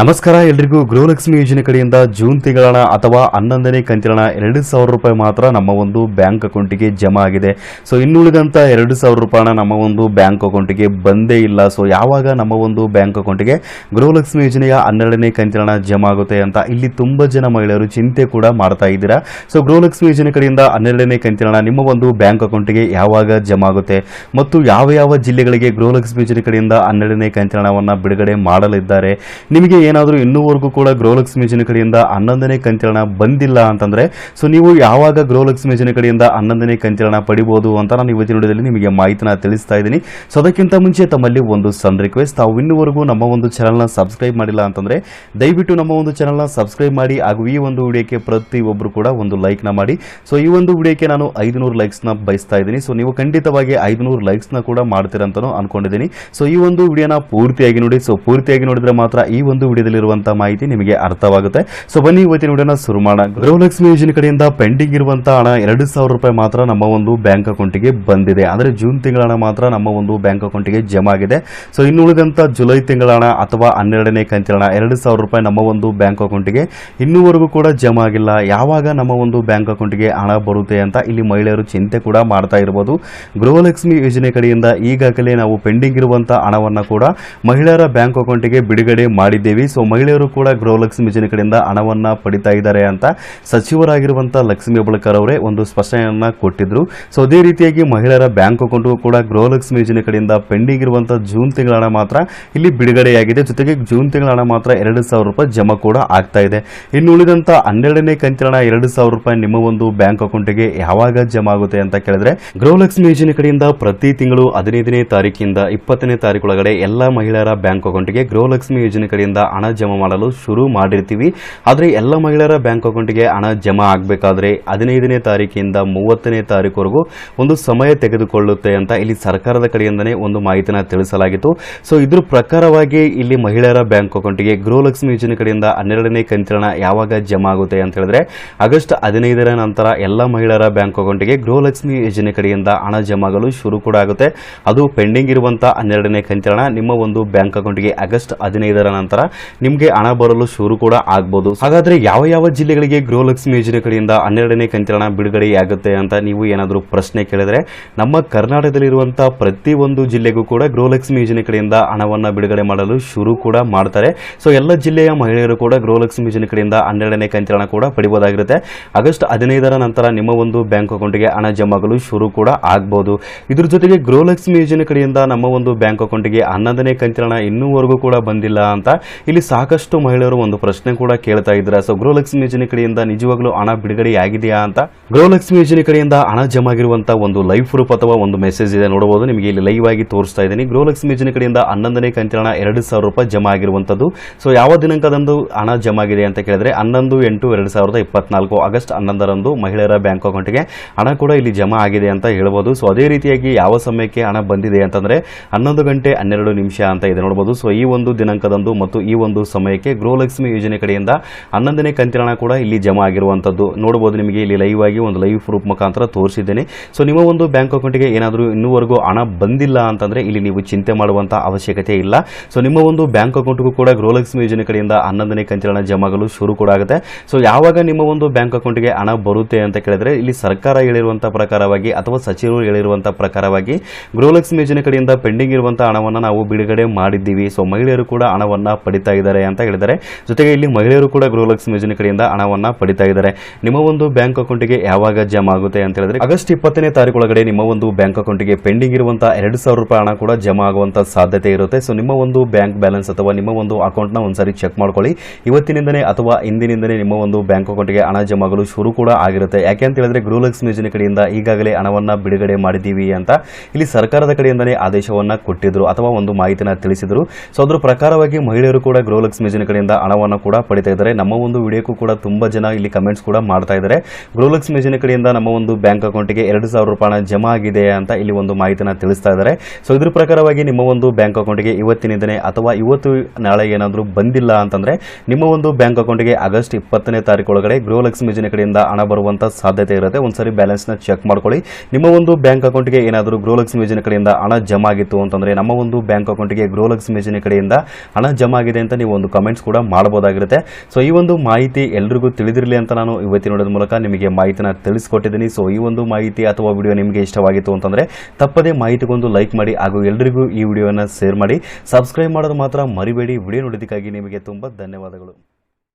ನಮಸ್ಕಾರ, ಎಲ್ರಿಗೂ ಗೃಹಲಕ್ಷ್ಮಿ ಯೋಜನೆ ಕಡೆಯಿಂದ ಜೂನ್ ತಿಂಗಳಣ ಅಥವಾ ಹನ್ನೊಂದನೇ ಕಂತಿನ ಎರಡು ಸಾವಿರ ರೂಪಾಯಿ ಮಾತ್ರ ನಮ್ಮ ಒಂದು ಬ್ಯಾಂಕ್ ಅಕೌಂಟಿಗೆ ಜಮಾ ಆಗಿದೆ. ಸೊ ಇನ್ನುಳಿದಂಥ ಎರಡು ಸಾವಿರ ರೂಪಾಯಿನ ನಮ್ಮ ಒಂದು ಬ್ಯಾಂಕ್ ಅಕೌಂಟಿಗೆ ಬಂದೇ ಇಲ್ಲ. ಸೊ ಯಾವಾಗ ನಮ್ಮ ಒಂದು ಬ್ಯಾಂಕ್ ಅಕೌಂಟಿಗೆ ಗೃಹಲಕ್ಷ್ಮಿ ಯೋಜನೆಯ ಹನ್ನೆರಡನೇ ಕಂತಿನ ಜಮಾ ಆಗುತ್ತೆ ಅಂತ ಇಲ್ಲಿ ತುಂಬ ಜನ ಮಹಿಳೆಯರು ಚಿಂತೆ ಕೂಡ ಮಾಡ್ತಾ ಇದ್ದೀರಾ? ಸೊ ಗೃಹಲಕ್ಷ್ಮಿ ಯೋಜನೆ ಕಡೆಯಿಂದ ಹನ್ನೆರಡನೇ ಕಂತಿನ ನಿಮ್ಮ ಒಂದು ಬ್ಯಾಂಕ್ ಅಕೌಂಟಿಗೆ ಯಾವಾಗ ಜಮಾ ಆಗುತ್ತೆ? ಮತ್ತು ಯಾವ ಯಾವ ಜಿಲ್ಲೆಗಳಿಗೆ ಗೃಹಲಕ್ಷ್ಮಿ ಯೋಜನೆ ಕಡೆಯಿಂದ ಹನ್ನೆರಡನೇ ಕಂತಿನವನ್ನು ಬಿಡುಗಡೆ ಮಾಡಲಿದ್ದಾರೆ? ನಿಮಗೆ ಏನಾದರೂ ಇನ್ನೂವರೆಗೂ ಕೂಡ ಗೃಹಲಕ್ಷ್ಮಿ ಯೋಜನೆ ಕಡೆಯಿಂದ ಹನ್ನೊಂದನೇ ಕಂತಿರಣ ಬಂದಿಲ್ಲ ಅಂತಂದ್ರೆ ಸೊ ನೀವು ಯಾವಾಗ ಗೃಹಲಕ್ಷ್ಮಿ ಯೋಜನೆ ಕಡೆಯಿಂದ ಹನ್ನೊಂದನೇ ಕಂತಿರಣ ಪಡಿಬಹುದು ಅಂತ ನಾನು ಇವತ್ತಿನ ವಿಡಿಯೋದಲ್ಲಿ ನಿಮಗೆ ಮಾಹಿತಿನ ತಿಳಿಸ್ತಾ ಇದ್ದೀನಿ. ಸೊ ಅದಕ್ಕಿಂತ ಮುಂಚೆ ತಮ್ಮಲ್ಲಿ ಒಂದು ಸನ್ ರಿಕ್ವೆಸ್ಟ್ ತಾವು ಇನ್ನೂವರೆಗೂ ನಮ್ಮ ಒಂದು ಚಾನಲ್ನ ಸಬ್ಸ್ಕ್ರೈಬ್ ಮಾಡಿಲ್ಲ ಅಂತಂದ್ರೆ, ದಯವಿಟ್ಟು ನಮ್ಮ ಒಂದು ಚಾನಲ್ನ ಸಬ್ಸ್ಕ್ರೈಬ್ ಮಾಡಿ ಹಾಗೂ ಈ ಒಂದು ವಿಡಿಯೋಕ್ಕೆ ಪ್ರತಿಯೊಬ್ಬರು ಕೂಡ ಒಂದು ಲೈಕ್ನ ಮಾಡಿ. ಸೊ ಈ ಒಂದು ವಿಡಿಯೋಕ್ಕೆ ನಾನು ಐದುನೂರು ಲೈಕ್ಸ್ನ ಬಯಸ್ತಾ ಇದ್ದೀನಿ. ಸೊ ನೀವು ಖಂಡಿತವಾಗಿ ಐದುನೂರು ಲೈಕ್ಸ್ನ ಕೂಡ ಮಾಡ್ತೀರಂತನೂ ಅನ್ಕೊಂಡಿದ್ದೀನಿ. ಸೊ ಈ ಒಂದು ವಿಡಿಯೋನ ಪೂರ್ತಿಯಾಗಿ ನೋಡಿ. ಸೊ ಪೂರ್ತಿಯಾಗಿ ನೋಡಿದ್ರೆ ಮಾತ್ರ ಈ ಒಂದು ವಿಡಿಯೋದಲ್ಲಿರುವಂತಹ ಮಾಹಿತಿ ನಿಮಗೆ ಅರ್ಥವಾಗುತ್ತೆ. ಸೊ ಬನ್ನಿ ಇವತ್ತಿನ ವಿಡಿಯೋನ ಶುರು ಮಾಡೋಣ. ಗೃಹಲಕ್ಷ್ಮಿ ಯೋಜನೆ ಕಡೆಯಿಂದ ಪೆಂಡಿಂಗ್ ಇರುವಂತಹ ಹಣ ಎರಡು ಸಾವಿರ ರೂಪಾಯಿ ಮಾತ್ರ ನಮ್ಮ ಒಂದು ಬ್ಯಾಂಕ್ ಅಕೌಂಟಿಗೆ ಬಂದಿದೆ. ಆದರೆ ಜೂನ್ ತಿಂಗಳ ಹಣ ಮಾತ್ರ ನಮ್ಮ ಒಂದು ಬ್ಯಾಂಕ್ ಅಕೌಂಟಿಗೆ ಜಮಾ ಆಗಿದೆ. ಸೊ ಇನ್ನುಳಿದಂತ ಜುಲೈ ತಿಂಗಳ ಹಣ ಅಥವಾ ಹನ್ನೆರಡನೇ ಕಂತಿನ ಹಣ ಎರಡು ಸಾವಿರ ರೂಪಾಯಿ ನಮ್ಮ ಒಂದು ಬ್ಯಾಂಕ್ ಅಕೌಂಟಿಗೆ ಇನ್ನೂವರೆಗೂ ಕೂಡ ಜಮಾ ಆಗಿಲ್ಲ. ಯಾವಾಗ ನಮ್ಮ ಒಂದು ಬ್ಯಾಂಕ್ ಅಕೌಂಟಿಗೆ ಹಣ ಬರುತ್ತೆ ಅಂತ ಇಲ್ಲಿ ಮಹಿಳೆಯರು ಚಿಂತೆ ಕೂಡ ಮಾಡ್ತಾ ಇರಬಹುದು ಗೃಹಲಕ್ಷ್ಮಿ ಯೋಜನೆ ಕಡೆಯಿಂದ ಈಗಾಗಲೇ ನಾವು ಪೆಂಡಿಂಗ್ ಇರುವಂತಹ ಹಣವನ್ನ ಕೂಡ ಮಹಿಳೆಯರ ಬ್ಯಾಂಕ್ ಅಕೌಂಟಿಗೆ ಬಿಡುಗಡೆ ಮಾಡಿದ್ದೇವೆ. ಸೊ ಮಹಿಳೆಯರು ಕೂಡ ಗೃಹಲಕ್ಷ್ಮಿ ಯೋಜನೆ ಕಡೆಯಿಂದ ಹಣವನ್ನ ಪಡಿತಾ ಇದ್ದಾರೆ ಅಂತ ಸಚಿವರಾಗಿರುವಂತಹ ಲಕ್ಷ್ಮಿ ಹೆಬ್ಬಳಕರ್ ಅವರೇ ಒಂದು ಸ್ಪಷ್ಟನೆಯನ್ನ ಕೊಟ್ಟಿದ್ರು. ಸೊ ಅದೇ ರೀತಿಯಾಗಿ ಮಹಿಳೆಯರ ಬ್ಯಾಂಕ್ ಅಕೌಂಟ್ ಕೂಡ ಗೃಹಲಕ್ಷ್ಮಿ ಯೋಜನೆ ಕಡೆಯಿಂದ ಪೆಂಡಿಂಗ್ ಇರುವಂತಹ ಜೂನ್ ತಿಂಗಳ ಹಣ ಮಾತ್ರ ಇಲ್ಲಿ ಬಿಡುಗಡೆಯಾಗಿದೆ. ಜೊತೆಗೆ ಜೂನ್ ತಿಂಗಳ ಹಣ ಮಾತ್ರ ಎರಡು ಸಾವಿರ ರೂಪಾಯಿ ಜಮಾ ಕೂಡ ಆಗ್ತಾ ಇದೆ. ಇನ್ನು ಉಳಿದಂತ ಹನ್ನೆರಡನೇ ಕಂತಿನ ಹಣ ಎರಡು ಸಾವಿರ ರೂಪಾಯಿ ನಿಮ್ಮ ಒಂದು ಬ್ಯಾಂಕ್ ಅಕೌಂಟಿಗೆ ಯಾವಾಗ ಜಮಾ ಆಗುತ್ತೆ ಅಂತ ಕೇಳಿದ್ರೆ, ಗೃಹಲಕ್ಷ್ಮಿ ಯೋಜನೆ ಕಡೆಯಿಂದ ಪ್ರತಿ ತಿಂಗಳು ಹದಿನೈದನೇ ತಾರೀಕಿಂದ ಇಪ್ಪತ್ತನೇ ತಾರೀಕು ಒಳಗಡೆ ಎಲ್ಲ ಮಹಿಳೆಯರ ಬ್ಯಾಂಕ್ ಅಕೌಂಟಿಗೆ ಗೃಹಲಕ್ಷ್ಮಿ ಯೋಜನೆ ಕಡೆಯಿಂದ ಹಣ ಜಮಾ ಮಾಡಲು ಶುರು ಮಾಡಿರ್ತೀವಿ. ಆದರೆ ಎಲ್ಲ ಮಹಿಳೆಯರ ಬ್ಯಾಂಕ್ ಅಕೌಂಟಿಗೆ ಹಣ ಜಮಾ ಆಗಬೇಕಾದ್ರೆ ಹದಿನೈದನೇ ತಾರೀಕಿಂದ ಮೂವತ್ತನೇ ತಾರೀಕುವರೆಗೂ ಒಂದು ಸಮಯ ತೆಗೆದುಕೊಳ್ಳುತ್ತೆ ಅಂತ ಇಲ್ಲಿ ಸರ್ಕಾರದ ಕಡೆಯಿಂದನೇ ಒಂದು ಮಾಹಿತಿನ ತಿಳಿಸಲಾಗಿತ್ತು. ಸೊ ಇದ್ರ ಪ್ರಕಾರವಾಗಿ ಇಲ್ಲಿ ಮಹಿಳೆಯರ ಬ್ಯಾಂಕ್ ಅಕೌಂಟಿಗೆ ಗೃಹಲಕ್ಷ್ಮಿ ಯೋಜನೆ ಕಡೆಯಿಂದ ಹನ್ನೆರಡನೇ ಕಂತಿನ ಯಾವಾಗ ಜಮಾ ಆಗುತ್ತೆ ಅಂತ ಹೇಳಿದ್ರೆ, ಆಗಸ್ಟ್ ಹದಿನೈದರ ನಂತರ ಎಲ್ಲ ಮಹಿಳೆಯರ ಬ್ಯಾಂಕ್ ಅಕೌಂಟಿಗೆ ಗೃಹಲಕ್ಷ್ಮಿ ಯೋಜನೆ ಕಡೆಯಿಂದ ಹಣ ಜಮಾಗಲು ಶುರು ಕೂಡ ಆಗುತ್ತೆ. ಅದು ಪೆಂಡಿಂಗ್ ಇರುವಂತಹ ಹನ್ನೆರಡನೇ ಕಂತಿನ ನಿಮ್ಮ ಒಂದು ಬ್ಯಾಂಕ್ ಅಕೌಂಟ್ಗೆ ಆಗಸ್ಟ್ ಹದಿನೈದರ ನಂತರ ನಿಮಗೆ ಹಣ ಬರಲು ಶುರು ಕೂಡ ಆಗ್ಬೋದು. ಹಾಗಾದ್ರೆ ಯಾವ ಯಾವ ಜಿಲ್ಲೆಗಳಿಗೆ ಗೃಹಲಕ್ಷ್ಮಿ ಯೋಜನೆ ಕಡೆಯಿಂದ ಹನ್ನೆರಡನೇ ಕಂತಿನ ಬಿಡುಗಡೆಯಾಗುತ್ತೆ ಅಂತ ನೀವು ಏನಾದರೂ ಪ್ರಶ್ನೆ ಕೇಳಿದ್ರೆ ನಮ್ಮ ಕರ್ನಾಟಕದಲ್ಲಿರುವಂತಹ ಪ್ರತಿ ಒಂದು ಜಿಲ್ಲೆಗೂ ಕೂಡ ಗೃಹಲಕ್ಷ್ಮಿ ಯೋಜನೆ ಕಡೆಯಿಂದ ಹಣವನ್ನು ಬಿಡುಗಡೆ ಮಾಡಲು ಶುರು ಕೂಡ ಮಾಡ್ತಾರೆ. ಸೊ ಎಲ್ಲ ಜಿಲ್ಲೆಯ ಮಹಿಳೆಯರು ಕೂಡ ಗೃಹಲಕ್ಷ್ಮಿ ಯೋಜನೆ ಕಡೆಯಿಂದ ಹನ್ನೆರಡನೇ ಕಂತಿನ ಕೂಡ ಪಡಿಬೋದಾಗಿರುತ್ತೆ. ಆಗಸ್ಟ್ ಹದಿನೈದರ ನಂತರ ನಿಮ್ಮ ಒಂದು ಬ್ಯಾಂಕ್ ಅಕೌಂಟ್ಗೆ ಹಣ ಜಮಾಗಲು ಶುರು ಕೂಡ ಆಗ್ಬೋದು. ಇದ್ರ ಜೊತೆಗೆ ಗೃಹಲಕ್ಷ್ಮಿ ಯೋಜನೆ ಕಡೆಯಿಂದ ನಮ್ಮ ಒಂದು ಬ್ಯಾಂಕ್ ಅಕೌಂಟ್ಗೆ ಹನ್ನೊಂದನೇ ಕಂತಿನ ಇನ್ನೂವರೆಗೂ ಕೂಡ ಬಂದಿಲ್ಲ ಅಂತ ಇಲ್ಲಿ ಸಾಕಷ್ಟು ಮಹಿಳೆಯರು ಒಂದು ಪ್ರಶ್ನೆ ಕೂಡ ಕೇಳ್ತಾ ಇದ್ದಾರೆ. ಸೊ ಗೃಹಲಕ್ಷ್ಮಿ ಯೋಜನೆ ಕಡೆಯಿಂದ ನಿಜವಾಗ್ಲೂ ಹಣ ಬಿಡುಗಡೆ ಆಗಿದೆಯಾ ಅಂತ? ಗೃಹಲಕ್ಷ್ಮಿ ಯೋಜನೆ ಕಡೆಯಿಂದ ಹಣ ಜಮಾ ಆಗಿರುವಂತಹ ಒಂದು ಲೈವ್ ಪ್ರೂಫ್ ಅಥವಾ ಒಂದು ಮೆಸೇಜ್ ಇದೆ ನೋಡಬಹುದು. ನಿಮಗೆ ಇಲ್ಲಿ ಲೈವ್ ಆಗಿ ತೋರಿಸ್ತಾ ಇದ್ದೀನಿ. ಗೃಹಲಕ್ಷ್ಮಿ ಯೋಜನೆ ಕಡೆಯಿಂದ ಹನ್ನೊಂದನೇ ಕಂತಿನ ಎರಡು ಸಾವಿರ ರೂಪಾಯಿ ಜಮಾ ಆಗಿರುವಂತದ್ದು. ಸೊ ಯಾವ ದಿನಾಂಕದಂದು ಹಣ ಜಮಾ ಆಗಿದೆ ಅಂತ ಕೇಳಿದ್ರೆ ಹನ್ನೊಂದು ಎಂಟು ಎರಡು ಸಾವಿರದ ಇಪ್ಪತ್ನಾಲ್ಕು ಆಗಸ್ಟ್ ಹನ್ನೊಂದರಂದು ಮಹಿಳೆಯರ ಬ್ಯಾಂಕ್ ಅಕೌಂಟ್ಗೆ ಹಣ ಕೂಡ ಇಲ್ಲಿ ಜಮಾ ಆಗಿದೆ ಅಂತ ಹೇಳ್ಬೋದು. ಸೊ ಅದೇ ರೀತಿಯಾಗಿ ಯಾವ ಸಮಯಕ್ಕೆ ಹಣ ಬಂದಿದೆ ಅಂತಂದ್ರೆ ಹನ್ನೊಂದು ಗಂಟೆ ಹನ್ನೆರಡು ನಿಮಿಷ ಅಂತ ಇದೆ ನೋಡಬಹುದು. ಸೊ ಈ ಒಂದು ದಿನಾಂಕದಂದು ಮತ್ತು ಒಂದು ಸಮಯಕ್ಕೆ ಗೃಹಲಕ್ಷ್ಮಿ ಯೋಜನೆ ಕಡೆಯಿಂದ ಹನ್ನೊಂದನೇ ಕಂತಿನ ಕೂಡ ಇಲ್ಲಿ ಜಮಾ ಆಗಿರುವಂತದ್ದು ನೋಡಬಹುದು ನಿಮಗೆ ಇಲ್ಲಿ ಲೈವ್ ಆಗಿ ಒಂದು ಲೈವ್ ಪ್ರೂಫ್ ಮುಖಾಂತರ ತೋರಿಸಿದ್ದೇನೆ. ಸೊ ನಿಮ್ಮ ಒಂದು ಬ್ಯಾಂಕ್ ಅಕೌಂಟ್ಗೆ ಏನಾದರೂ ಇನ್ನೂವರೆಗೂ ಹಣ ಬಂದಿಲ್ಲ ಅಂತಂದ್ರೆ ಇಲ್ಲಿ ನೀವು ಚಿಂತೆ ಮಾಡುವಂತಹ ಅವಶ್ಯಕತೆ ಇಲ್ಲ. ಸೊ ನಿಮ್ಮ ಒಂದು ಬ್ಯಾಂಕ್ ಅಕೌಂಟ್ಗೂ ಕೂಡ ಗೃಹಲಕ್ಷ್ಮಿ ಯೋಜನೆ ಕಡೆಯಿಂದ ಹನ್ನೊಂದನೇ ಕಂತಿನ ಜಮಾಗಲು ಜಮಾ ಶುರು ಕೂಡ ಆಗುತ್ತೆ. ಸೊ ಯಾವಾಗ ನಿಮ್ಮ ಒಂದು ಬ್ಯಾಂಕ್ ಅಕೌಂಟ್ಗೆ ಹಣ ಬರುತ್ತೆ ಅಂತ ಕೇಳಿದ್ರೆ ಇಲ್ಲಿ ಸರ್ಕಾರ ಹೇಳಿರುವಂತಹ ಪ್ರಕಾರವಾಗಿ ಅಥವಾ ಸಚಿವರು ಹೇಳಿರುವಂತಹ ಪ್ರಕಾರವಾಗಿ ಗೃಹಲಕ್ಷ್ಮಿ ಯೋಜನೆ ಕಡೆಯಿಂದ ಪೆಂಡಿಂಗ್ ಇರುವಂತಹ ಹಣವನ್ನು ನಾವು ಬಿಡುಗಡೆ ಮಾಡಿದ್ದೀವಿ. ಸೊ ಮಹಿಳೆಯರು ಕೂಡ ಹಣವನ್ನು ಹಣವನ್ನ ಪಡಿತಾ ಇದ್ದಾರೆ ಅಂತ ಹೇಳಿದ್ದಾರೆ. ಜೊತೆಗೆ ಇಲ್ಲಿ ಮಹಿಳೆಯರು ಕೂಡ ಗೃಹಲಕ್ಷ್ಮಿ ಯೋಜನೆ ಕಡೆಯಿಂದ ಹಣವನ್ನ ಪಡಿತಾ ಇದ್ದಾರೆ. ನಿಮ್ಮ ಒಂದು ಬ್ಯಾಂಕ್ ಅಕೌಂಟ್ಗೆ ಯಾವಾಗ ಜಮಾ ಆಗುತ್ತೆ ಅಂತ ಹೇಳಿದ್ರೆ, ಆಗಸ್ಟ್ ಇಪ್ಪತ್ತನೇ ತಾರೀಕು ಒಳಗಡೆ ನಿಮ್ಮ ಒಂದು ಬ್ಯಾಂಕ್ ಅಕೌಂಟ್ಗೆ ಪೆಂಡಿಂಗ್ ಇರುವಂತಹ ಎರಡು ಸಾವಿರ ರೂಪಾಯಿ ಹಣ ಕೂಡ ಜಮಾ ಆಗುವಂತ ಸಾಧ್ಯತೆ ಇರುತ್ತೆ. ಸೊ, ನಿಮ್ಮ ಒಂದು ಬ್ಯಾಂಕ್ ಬ್ಯಾಲೆನ್ಸ್ ಅಥವಾ ನಿಮ್ಮ ಒಂದು ಅಕೌಂಟ್ನ ಒಂದ್ಸರಿ ಚೆಕ್ ಮಾಡ್ಕೊಳ್ಳಿ. ಇವತ್ತಿನಿಂದನೇ ಅಥವಾ ಇಂದಿನಿಂದನೇ ನಿಮ್ಮ ಒಂದು ಬ್ಯಾಂಕ್ ಅಕೌಂಟ್ಗೆ ಹಣ ಜಮಾಗಲು ಶುರು ಕೂಡ ಆಗಿರುತ್ತೆ. ಯಾಕೆ ಅಂತ ಹೇಳಿದ್ರೆ, ಗೃಹಲಕ್ಷ್ಮಿ ಯೋಜನೆ ಕಡೆಯಿಂದ ಈಗಾಗಲೇ ಹಣವನ್ನ ಬಿಡುಗಡೆ ಮಾಡಿದ್ದೀವಿ ಅಂತ ಇಲ್ಲಿ ಸರ್ಕಾರದ ಕಡೆಯಿಂದನೇ ಆದೇಶವನ್ನ ಕೊಟ್ಟಿದ್ರು ಅಥವಾ ಒಂದು ಮಾಹಿತಿನ ತಿಳಿಸಿದ್ರು. ಸೊ, ಅದ್ರ ಪ್ರಕಾರವಾಗಿ ಮಹಿಳೆಯರು ಗೃಹಲಕ್ಷ್ಮಿ ಮೇಜಿನ ಕಡೆಯಿಂದ ಹಣವನ್ನು ಕೂಡ ಪಡಿತಾ ಇದ್ದಾರೆ. ನಮ್ಮ ಒಂದು ವಿಡಿಯೋಕ್ಕೂ ಕೂಡ ತುಂಬಾ ಜನ ಇಲ್ಲಿ ಕಮೆಂಟ್ಸ್ ಕೂಡ ಮಾಡ್ತಾ ಇದ್ದಾರೆ. ಗ್ರೋಲಕ್ಸ್ ಮೇಜಿನ ಕಡೆಯಿಂದ ನಮ್ಮ ಒಂದು ಬ್ಯಾಂಕ್ ಅಕೌಂಟ್ಗೆ ಎರಡು ಸಾವಿರ ರೂಪಾಯಿ ಜಮಾ ಆಗಿದೆ ಅಂತ ಇಲ್ಲಿ ಒಂದು ಮಾಹಿತಿನ ತಿಳಿಸ್ತಾ ಇದ್ದಾರೆ. ಸೊ ಇದ್ರ ಪ್ರಕಾರವಾಗಿ ನಿಮ್ಮ ಒಂದು ಬ್ಯಾಂಕ್ ಅಕೌಂಟ್ಗೆ ಇವತ್ತಿನಿಂದನೇ ಅಥವಾ ಇವತ್ತು ನಾಳೆ ಏನಾದರೂ ಬಂದಿಲ್ಲ ಅಂತಂದ್ರೆ ನಿಮ್ಮ ಒಂದು ಬ್ಯಾಂಕ್ ಅಕೌಂಟ್ಗೆ ಆಗಸ್ಟ್ ಇಪ್ಪತ್ತನೇ ತಾರೀಕು ಒಳಗಡೆ ಗೃಹಲಕ್ಷ್ಮಿ ಯೋಜನೆ ಕಡೆಯಿಂದ ಹಣ ಬರುವಂತಹ ಸಾಧ್ಯತೆ ಇರುತ್ತೆ. ಒಂದ್ಸರಿ ಬ್ಯಾಲೆನ್ಸ್ನ ಚೆಕ್ ಮಾಡ್ಕೊಳ್ಳಿ. ನಿಮ್ಮ ಒಂದು ಬ್ಯಾಂಕ್ ಅಕೌಂಟ್ಗೆ ಏನಾದರೂ ಗೃಹಲಕ್ಷ್ಮಿ ಯೋಜನೆ ಕಡೆಯಿಂದ ಹಣ ಜಮಾ ಆಗಿತ್ತು ಅಂತಂದ್ರೆ ನಮ್ಮ ಒಂದು ಬ್ಯಾಂಕ್ ಅಕೌಂಟ್ಗೆ ಗೃಹಲಕ್ಷ್ಮಿ ಯೋಜನೆ ಕಡೆಯಿಂದ ಹಣ ಜಮಾ ಆಗಿದೆ ಅಂತ ನೀವು ಒಂದು ಕಮೆಂಟ್ಸ್ ಕೂಡ ಮಾಡಬಹುದಾಗಿರುತ್ತೆ ಸೊ ಈ ಒಂದು ಮಾಹಿತಿ ಎಲ್ರಿಗೂ ತಿಳಿದಿರಲಿ ಅಂತ ನಾನು ಇವತ್ತಿನ ಮೂಲಕ ನಿಮಗೆ ಮಾಹಿತಿನ ತಿಳಿಸ್ಕೊಟ್ಟಿದ್ದೀನಿ. ಸೊ ಈ ಒಂದು ಮಾಹಿತಿ ಅಥವಾ ವಿಡಿಯೋ ನಿಮಗೆ ಇಷ್ಟವಾಗಿತ್ತು ಅಂತಂದರೆ ತಪ್ಪದೇ ಮಾಹಿತಿಗೊಂದು ಲೈಕ್ ಮಾಡಿ ಹಾಗೂ ಎಲ್ರಿಗೂ ಈ ವಿಡಿಯೋನ ಶೇರ್ ಮಾಡಿ. ಸಬ್ಸ್ಕ್ರೈಬ್ ಮಾಡೋದು ಮಾತ್ರ ಮರಿಬೇಡಿ. ವಿಡಿಯೋ ನೋಡೋದಕ್ಕಾಗಿ ನಿಮಗೆ ತುಂಬ ಧನ್ಯವಾದಗಳು.